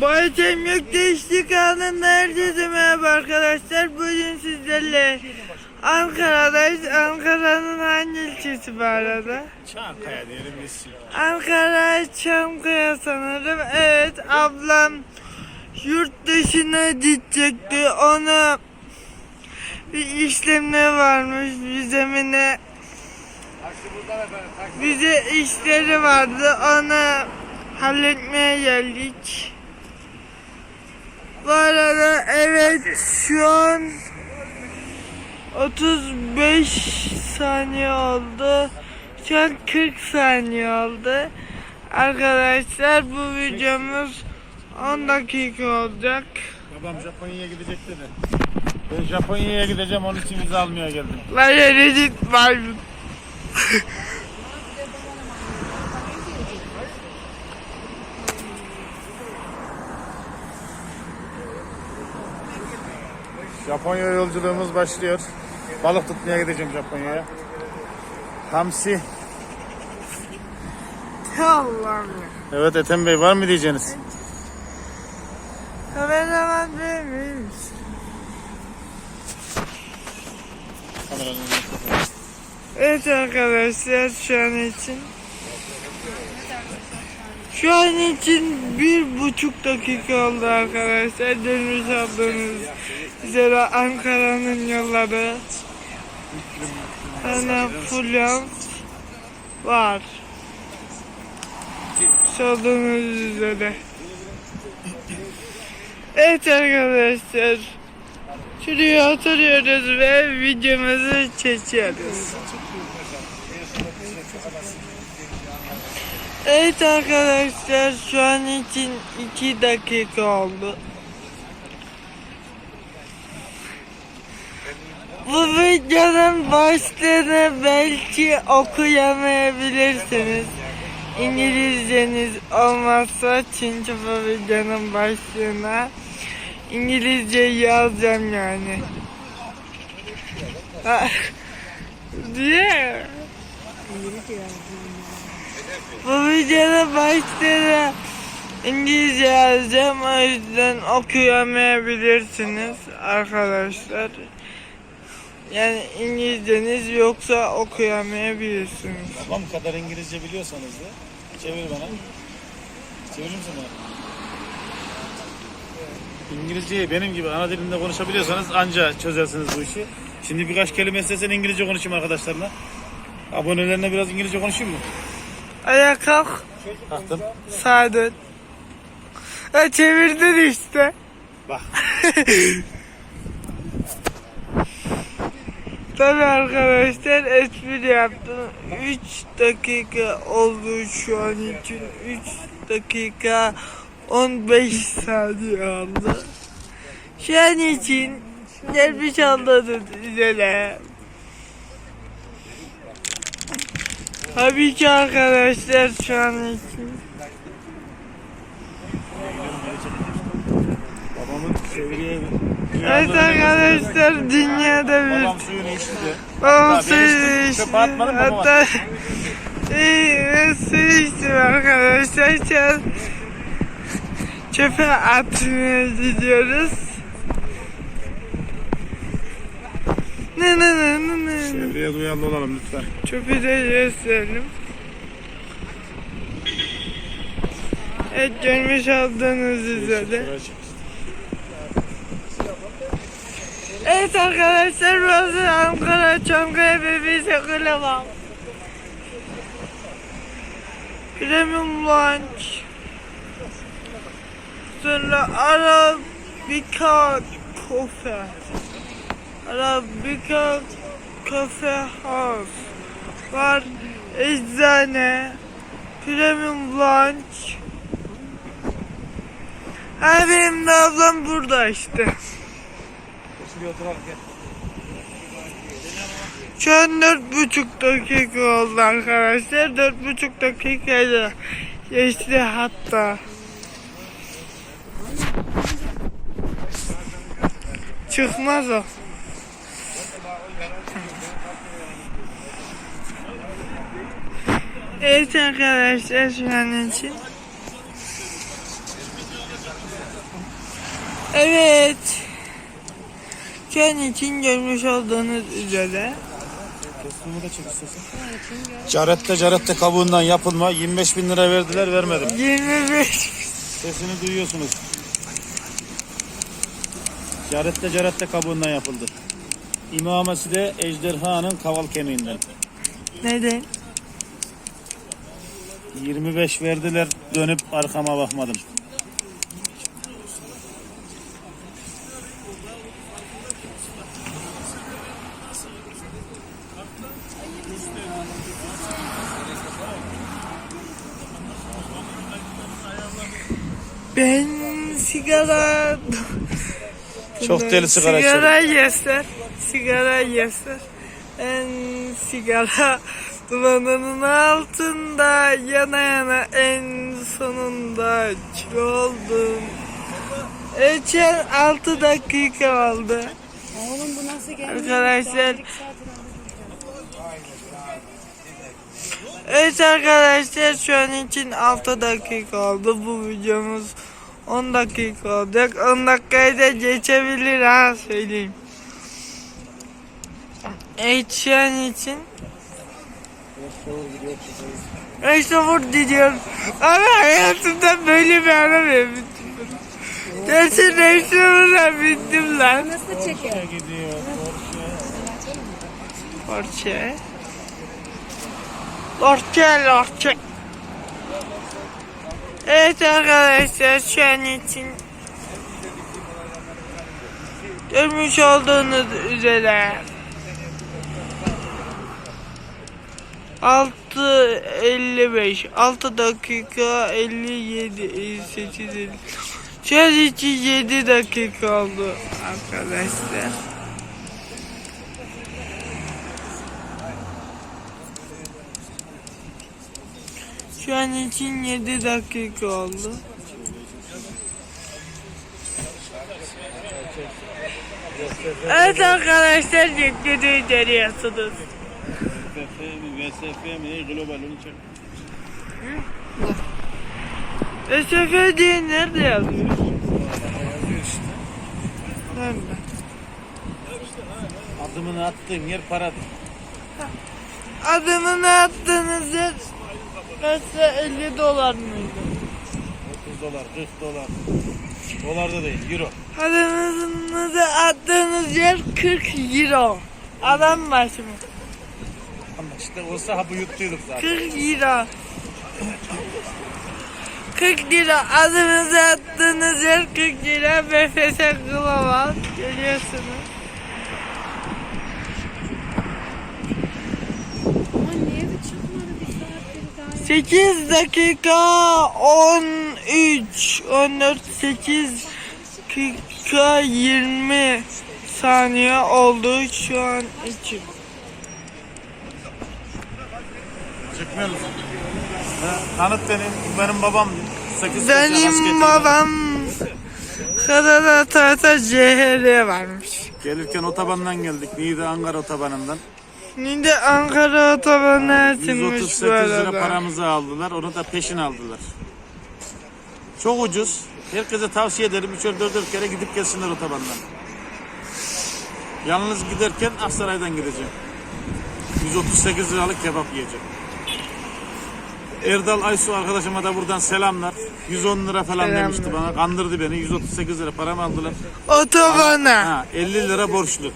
Bayçem Gökteşli kanalında herkese merhaba arkadaşlar. Bugün sizlerle Ankara'dayız. Ankara'nın hangi ilçesi bu arada? Çankaya diyelim biz. Ankara Çankaya sanırım. Evet ablam yurt dışına gidecekti. Onu bir işlemleri varmış vizemine. Bize işleri vardı. Onu halletmeye geldik. Bu arada evet şu an 35 saniye oldu. Şu an 40 saniye oldu. Arkadaşlar bu videomuz 10 dakika olacak. Babam Japonya'ya gidecek dedi. Ben Japonya'ya gideceğim onun için vize almaya geldim. Ben Reddit var. Japonya yolculuğumuz başlıyor. Balık tutmaya gideceğim Japonya'ya. Hamsi. Allah'ım. Evet Ethem Bey var mı diyeceğiniz? Kameraman değil miymiş? Kameranın Evet arkadaşlar şu an için şu an için bir buçuk dakika oldu arkadaşlar. Dönüş aldığınız üzere Ankara'nın yolları hala full var. Sorduğunuz üzere. Evet arkadaşlar. Şuraya oturuyoruz ve videomuzu çekiyoruz. Evet arkadaşlar şu an için 2 dakika oldu. Bu videonun başlığını belki okuyamayabilirsiniz. İngilizceniz olmazsa çünkü bu videonun başlığına İngilizce yazacağım yani. Diye. Bu videonun başlığına İngilizce yazacağım o yüzden okuyamayabilirsiniz arkadaşlar. Yani İngilizceniz yoksa okuyamayabilirsiniz. Babam kadar İngilizce biliyorsanız da çevir bana. Çevirir misin bana? İngilizceyi benim gibi ana dilinde konuşabiliyorsanız anca çözersiniz bu işi. Şimdi birkaç kelime istesen İngilizce konuşayım arkadaşlarla. Abonelerine biraz İngilizce konuşayım mı? Ayağa kalk. Kalktım. Sağa dön. Ha çevirdin işte. Bak. Tabii arkadaşlar espri yaptım. 3 dakika oldu şu an için. 3 dakika 15 saniye oldu. Şu an için gelmiş olduğunuz üzere. Tabii ki arkadaşlar şu an için. Babamın çeviriye... Evet arkadaşlar dünyada bir Babam suyunu içti de. Babam Hatta suyu beni içti. çöpe atmadım mı baba? Hatta ben suyu içtim arkadaşlar. Şu çöpe atmaya gidiyoruz. Ne ne ne ne ne. Çevreye duyarlı olalım lütfen. Çöpü de gösterelim. Evet görmüş olduğunuz üzere. Evet arkadaşlar burası Ankara Çankaya Bebeği Kulavam. Premium Lunch. Sonra Arabica Cafe. Arabica Cafe House. Var eczane. Premium Lunch. Ha benim de ablam burada işte. Şu an dört buçuk dakika oldu arkadaşlar. Dört buçuk dakikayla geçti hatta. Çıkmaz o. Evet arkadaşlar şu an için. Evet. Şu an için görmüş olduğunuz üzere Carette carette kabuğundan yapılma 25 bin lira verdiler vermedim. 25 Sesini duyuyorsunuz. Carette carette kabuğundan yapıldı. İmamesi de ejderhanın kaval kemiğinden. neden? 25 verdiler dönüp arkama bakmadım. Ben sigara... Çok deli sigara içiyorum. Sigara yeser. Sigara yeser. Ben sigara dumanının altında yana yana en sonunda kül oldum. Geçen 6 dakika oldu. Oğlum bu nasıl geldi? Arkadaşlar Evet arkadaşlar şu an için 6 dakika oldu bu videomuz 10 dakika olacak 10 dakikayı da geçebilir ha söyleyeyim an için Eşofur gidiyor Ama hayatımda böyle bir araba bindim Gerçekten Eşofur'a bindim lan Nasıl çeker? Gidiyor. Porche. Porche, Porche. Evet arkadaşlar şu an için görmüş olduğunuz üzere 6.55 6 dakika 57 58 50. Şu an için 7 dakika oldu arkadaşlar. Şu an için 7 dakika oldu. Evet arkadaşlar yüklü görüyorsunuz. VSF mi VSF mi global onu çek. SFD diye nerede yazıyor? Nerede? Adımını attığın yer paradır. Adımını attığınız yer mesela 50 dolar mıydı? 30 dolar, 40 dolar. Dolar da değil, euro. Adınızı attığınız yer 40 euro. Adam başı mı? Ama işte olsa hapı yuttuyduk zaten. 40 lira. 40 lira adınızı attığınız yer 40 lira BFS Global görüyorsunuz. Ama niye bir çıkmadı bir saattir daha? 8 dakika 13 14 8 dakika 20 saniye oldu şu an için. Çıkmıyor musun? Tanıt beni. Benim babam. 8 Benim babam Karadağ Tata CHR varmış. Gelirken otobandan geldik. Niğde Ankara otobanından. Şimdi Ankara otobanı açılmış 138 bu lira arada. paramızı aldılar. Onu da peşin aldılar. Çok ucuz. Herkese tavsiye ederim. 3 4 4 kere gidip gelsinler otobandan. Yalnız giderken Aksaray'dan gideceğim. 138 liralık kebap yiyeceğim. Erdal Aysu arkadaşıma da buradan selamlar. 110 lira falan Selamlar. demişti bana. Kandırdı beni. 138 lira paramı aldılar. Otobana. Ha, 50 lira borçlu.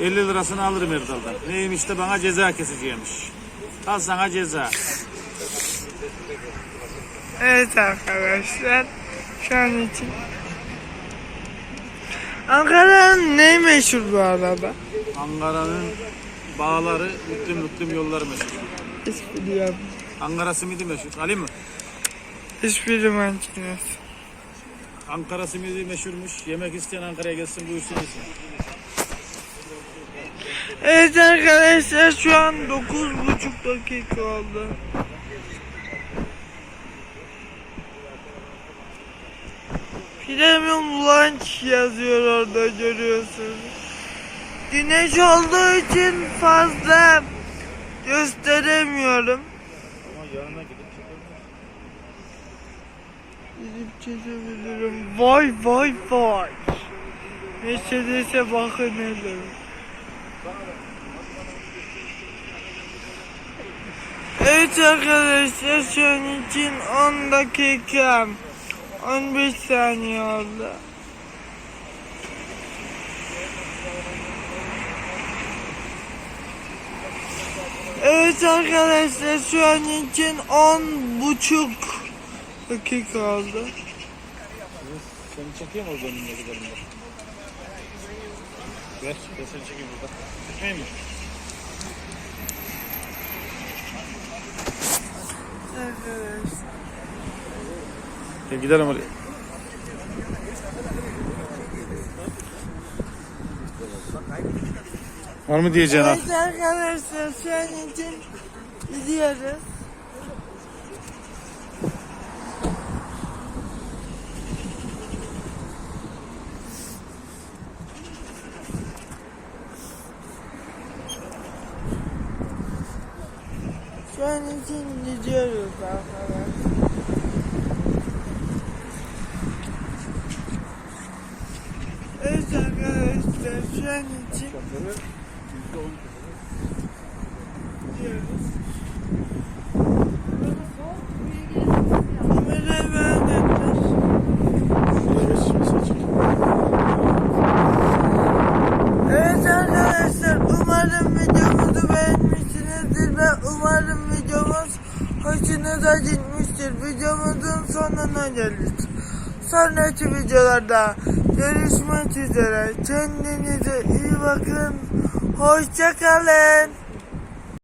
50 lirasını alırım Erdal'dan. Neymiş de bana ceza keseceğimiş. Al sana ceza. Evet arkadaşlar. Şu an için. Ankara'nın ne meşhur bu arada? Ankara'nın bağları, mütlüm mütlüm yolları meşhur. Hiç biliyorum. Ankara simidi meşhur. Ali mi? Hiçbir makinesi. Ankara simidi meşhurmuş. Yemek isteyen Ankara'ya gelsin buyursun yesin. Evet arkadaşlar şu an 9,5 dakika oldu. Premium Lunch yazıyor orada görüyorsunuz. Güneş olduğu için fazla gösteremiyorum. Ama yanına gidip Gidip çizebilirim. Vay vay vay. Mercedes'e bakın hele. Evet arkadaşlar şu an için 10 dakika 15 saniye oldu. Evet arkadaşlar şu an için 10 buçuk dakika oldu. Seni çekeyim o zaman. Ver, ben seni çekeyim burada. Çekmeyeyim mi? Arkadaşlar. Gel gidelim oraya. Var mı diyeceğin? Evet arkadaşlar şu an için gidiyoruz. Şu an için gidiyoruz arkadaşlar. Evet arkadaşlar şu an için gidiyoruz. Kamerayı beğendiler. Evet arkadaşlar umarım videomuzu beğenmişsinizdir ve umarım videomuz hoşunuza gitmiştir. Videomuzun sonuna geldik. Sonraki videolarda görüşmek üzere. Kendinize iyi bakın. Hoşçakalın.